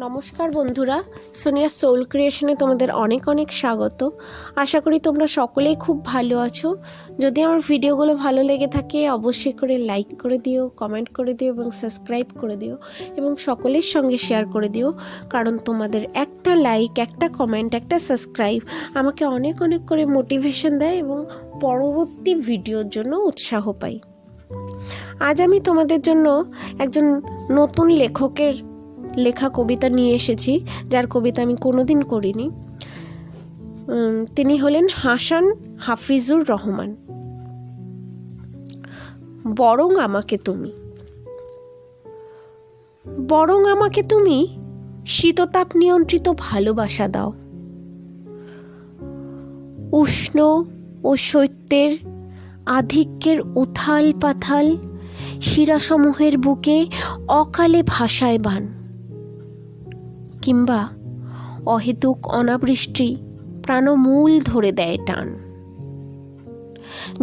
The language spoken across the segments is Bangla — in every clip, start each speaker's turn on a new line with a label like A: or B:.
A: নমস্কার বন্ধুরা সোনিয়া সোল ক্রিয়েশনে তোমাদের অনেক অনেক স্বাগত। আশা করি তোমরা সকলেই খুব ভালো আছো। যদি আমার ভিডিওগুলো ভালো লেগে থাকে, অবশ্যই করে লাইক করে দিও কমেন্ট করে দিও এবং সাবস্ক্রাইব করে দিও এবং সকলের সঙ্গে শেয়ার করে দিও। কারণ তোমাদের একটা লাইক একটা কমেন্ট একটা সাবস্ক্রাইব আমাকে অনেক অনেক করে মোটিভেশন দেয় এবং পরবর্তী ভিডিওর জন্য উৎসাহ পাই আজ আমি তোমাদের জন্য একজন নতুন লেখকের লেখা কবিতা নিয়ে এসেছি, যার কবিতা আমি কোনোদিন করিনি। তিনি হলেন হাসান হাফিজুর রহমান। বরং আমাকে তুমি। বরং আমাকে তুমি শীততাপ নিয়ন্ত্রিত ভালোবাসা দাও। উষ্ণ ও শৈত্যের আধিক্যের উথাল পাথাল শিরাসমূহের বুকে অকালে ভাষায় বান। কিংবা অহেতুক অনাবৃষ্টি প্রাণমূল ধরে দেয় টান।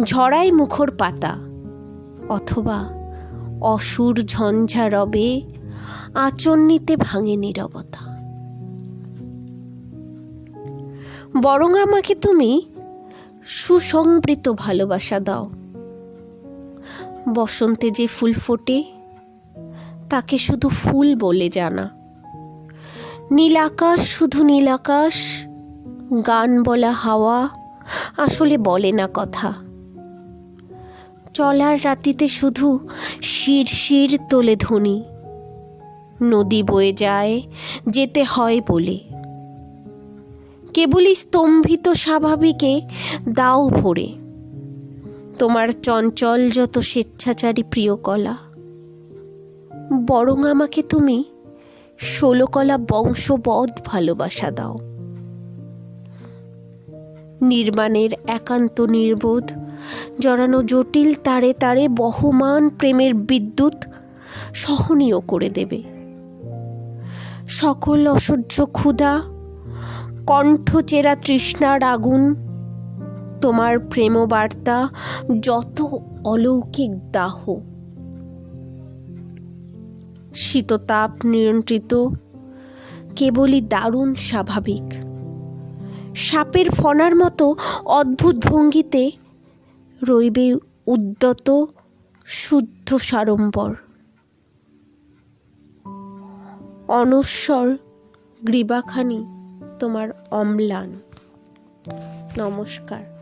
A: ঝড়াই মুখর পাতা অথবা অসুর ঝঞ্ঝা রবে আচন্নিতে ভাঙে নীরবতা। বরং আমাকে তুমি সুসংবৃত ভালোবাসা দাও। বসন্তে যে ফুল ফোটে, তাকে শুধু ফুল বলে জানা। নীল আকাশ শুধু নীল আকাশ গান বলা হাওয়া, আসলে বলে না কথা। চলার রাতিতে শুধু শির শির তোলে ধ্বনি। নদী বয়ে যায়, যেতে হয় বলে। কেবলই স্তম্ভিত স্বাভাবিকে দাও ভরে। তোমার চঞ্চল যত স্বেচ্ছাচারী প্রিয় কলা। বরং আমাকে তুমি ষোলকলা বংশবধ ভালোবাসা দাও। নির্মাণের একান্ত নির্বোধ, জড়ানো জটিল তারে তারে বহমান প্রেমের বিদ্যুৎ সহনীয় করে দেবে। সকল অসহ্য ক্ষুধা, কণ্ঠ চেরা তৃষ্ণার আগুন, তোমার প্রেমবার্তা যত অলৌকিক দাহ। শীততাপ নিয়ন্ত্রিত, কেবলই দারুণ স্বাভাবিক। সাপের ফনার মতো অদ্ভুত ভঙ্গিতে রইবে উদ্যত, শুদ্ধ সাড়ম্বর। অনস্বর গ্রীবাখানি, তোমার অম্লান। নমস্কার।